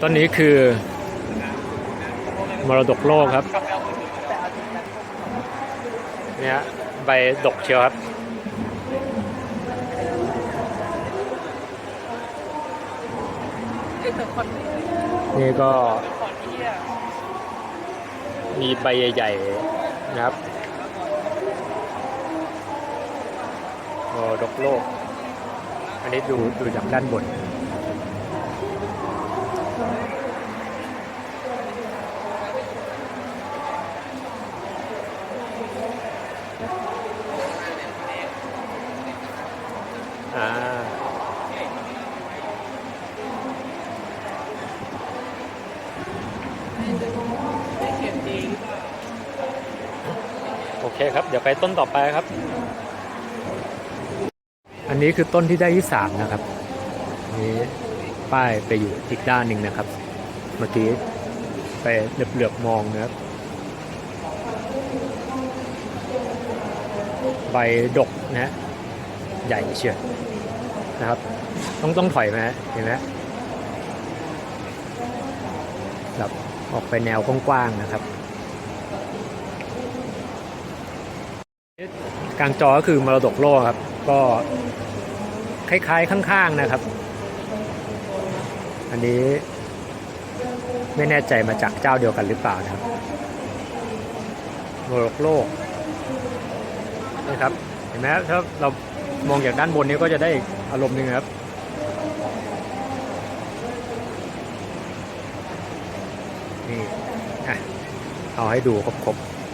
ต้นนี้คือ มรดกโลกครับเนี่ยใบดกเชียวครับ นี่ก็ มีใบใหญ่ๆนะครับมรดกโลก อันนี้ดูดูจากด้านบน อ่าโอเคครับ เดี๋ยวไปต้นต่อไปครับ อันนี้คือต้นที่ได้ที่สามนะครับนนี้ป้ายไปอยู่อีกด้านหนึ่งนะครับ เมื่อกี้ไปเหลือบๆมองนะครับ ใบดกนะฮะใหญ่เชียวนะครับ ต้องต้องถอยมาฮะเห็นไหมแบบออกไปแนวกว้างๆนะครับ กลางจอก็คือมรดกโลกครับ ก็คล้าย ๆ ข้างๆนะครับ อันนี้ไม่แน่ใจมาจากเจ้าเดียวกันหรือเปล่านะครับมรดกโลก นะครับ เห็นไหมถ้าเรามองจากด้านบนนี้ก็จะได้อารมณ์หนึ่งครับนี่เอาให้ดูครบๆ